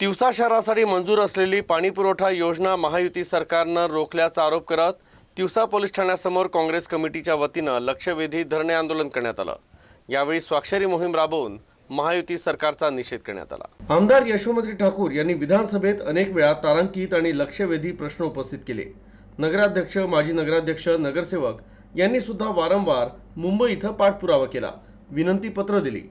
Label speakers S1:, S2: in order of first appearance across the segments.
S1: तिवसा शहरासाठी मंजूर असलेली पाणीपुरवठा योजना महायुती सरकारनं रोखल्याचा आरोप करत तिवसा पोलीस ठाण्यासमोर काँग्रेस कमिटीच्या वतीनं लक्षवेधी धरणे आंदोलन करण्यात आलं. यावेळी स्वाक्षरी मोहीम राबवून महायुती सरकारचा निषेध करण्यात आला. आमदार यशोमती ठाकूर यांनी विधानसभेत अनेक वेळा तारांकित आणि लक्षवेधी प्रश्न उपस्थित केले. नगराध्यक्ष माजी नगराध्यक्ष नगरसेवक यांनी सुद्धा वारंवार मुंबई इथं पाठपुरावा केला विनंती पत्र दिली.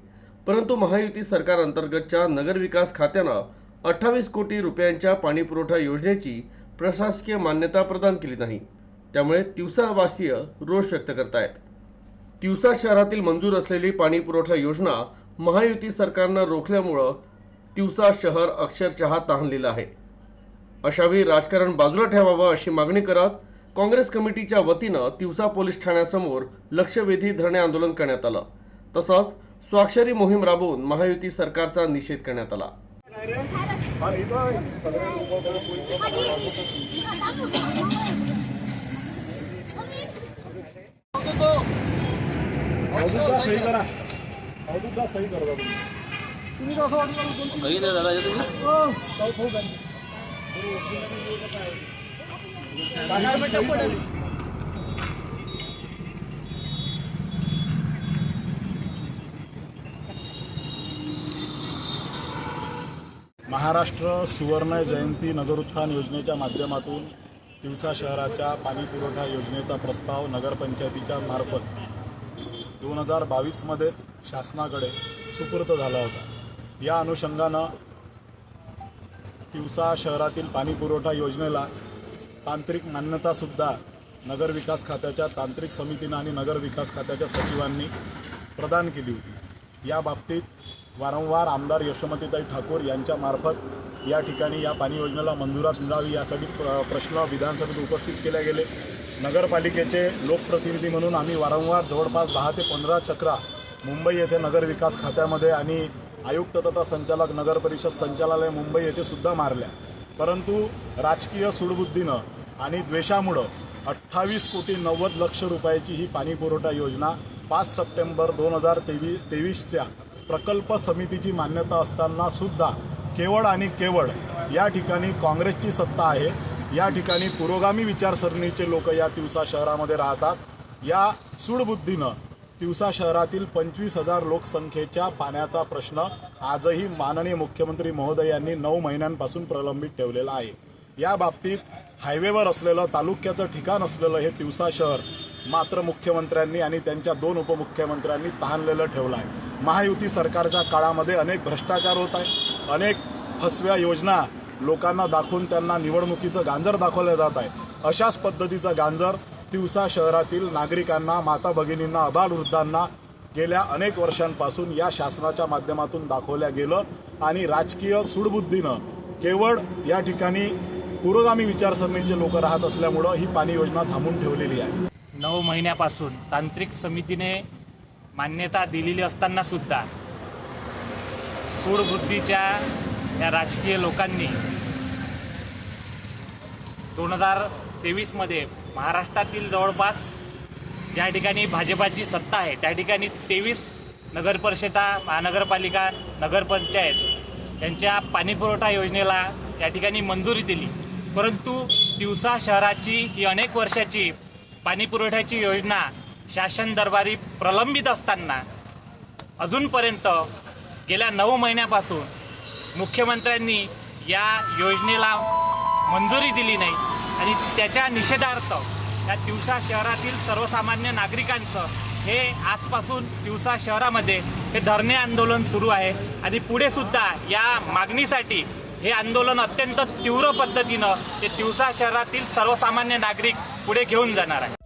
S1: परंतु महायुती सरकार अंतर्गतच्या नगरविकास खात्यानं अठ्ठावीस कोटी रुपयांच्या पाणीपुरवठा योजनेची प्रशासकीय मान्यता प्रदान केली नाही. त्यामुळे तिवसावासीय रोष व्यक्त करतायत. तिवसा शहरातील मंजूर असलेली पाणीपुरवठा योजना महायुती सरकारनं रोखल्यामुळं तिवसा शहर अक्षरशः तहानलेलं आहे. अशावेळी राजकारण बाजूला ठेवावं अशी मागणी करत काँग्रेस कमिटीच्या वतीनं तिवसा पोलीस ठाण्यासमोर लक्षवेधी धरणे आंदोलन करण्यात आलं. तसंच स्वाक्षरी मोहीम राबवून महायुती सरकारचा निषेध करण्यात आला.
S2: सही करा अवधूतदा सही करा
S3: बघितलं दादा हे तुम्ही
S2: महाराष्ट्र सुवर्ण जयंती नगरोत्थान योजनेच्या माध्यमातून तिवसा शहराच्या पाणीपुरवठा योजनेचा प्रस्ताव नगरपंचायतीच्या मार्फत दोन हजार बावीसमध्येच शासनाकडे सुपूर्त झाला होता. या अनुषंगानं तिवसा शहरातील पाणीपुरवठा योजनेला तांत्रिक मान्यतासुद्धा नगरविकास खात्याच्या तांत्रिक समितीनं आणि नगरविकास खात्याच्या सचिवांनी प्रदान केली होती. या बाबतीत वारंवार आमदार यशोमतीताई ठाकूर यांच्यामार्फत या ठिकाणी या पाणी योजनेला मंजुरात मिळावी यासाठी प्र प्रश्न विधानसभेत उपस्थित केले गेले. नगरपालिकेचे लोकप्रतिनिधी म्हणून आम्ही वारंवार जवळपास दहा ते पंधरा चक्रा मुंबई येथे नगरविकास खात्यामध्ये आणि आयुक्त तथा संचालक नगर परिषद संचालनालय मुंबई येथे सुद्धा मारल्या. परंतु राजकीय सुडबुद्धीनं आणि द्वेषामुळं अठ्ठावीस कोटी नव्वद लक्ष रुपयाची ही पाणीपुरवठा योजना पाच सप्टेंबर दोन हजार तेवीस तेवीसच्या प्रकल्प समितीची मान्यता असताना सुद्धा केवळ आणि केवळ या ठिकाणी काँग्रेसची सत्ता आहे. या ठिकाणी पुरोगामी विचारसरणीचे लोक या तिवसा शहरामध्ये राहतात. या सूडबुद्धीनं तिवसा शहरातील पंचवीस हजार लोकसंख्येच्या पाण्याचा प्रश्न आजही माननीय मुख्यमंत्री महोदय यांनी नऊ महिन्यांपासून प्रलंबित ठेवलेला आहे. या बाबतीत हायवेवर असलेलं तालुक्याचं ठिकाण असलेलं हे तिवसा शहर मात्र मुख्यमंत्र्यांनी आणि त्यांच्या दोन उपमुख्यमंत्र्यांनी तहानलेलं ठेवलं आहे. महायुती सरकारच्या काळामध्ये अनेक भ्रष्टाचार होत आहे. अनेक फसव्या योजना लोकांना दाखवून त्यांना निवडणुकीचं गांजर दाखवलं जात आहे. अशाच पद्धतीचं गांजर तिवसा शहरातील नागरिकांना माता भगिनींना अबालवृद्धांना गेल्या अनेक वर्षांपासून या शासनाच्या माध्यमातून दाखवल्या गेलं आणि राजकीय सूडबुद्धीनं केवळ या ठिकाणी पुरोगामी विचारसरणीचे लोक राहत असल्यामुळं ही पाणी योजना थांबून ठेवलेली आहे.
S4: नऊ महिन्यापासून तांत्रिक समितीने मान्यता दिलेली असताना सुद्धा सूडबुद्धीच्या या राजकीय लोकांनी दोन हजार तेवीसमध्ये महाराष्ट्रातील जवळपास ज्या ठिकाणी भाजपाची सत्ता आहे त्या ठिकाणी तेवीस नगरपरिषदा महानगरपालिका नगरपंचायत यांच्या पाणीपुरवठा योजनेला या ठिकाणी मंजुरी दिली. परंतु दिवसा शहराची ही अनेक वर्षाची पाणीपुरवठ्याची योजना शासन दरबारी प्रलंबित असताना अजूनपर्यंत गेल्या नऊ महिन्यापासून मुख्यमंत्र्यांनी या योजनेला मंजुरी दिली नाही आणि त्याच्या निषेधार्थ या दिवसा शहरातील सर्वसामान्य नागरिकांचं हे आजपासून दिवसा शहरामध्ये हे धरणे आंदोलन सुरू आहे. आणि पुढे सुद्धा या मागणीसाठी हे आंदोलन अत्यंत तीव्र पद्धतीनं ते तिवसा शहरातील सर्वसामान्य नागरिक पुढे घेऊन जाणार आहे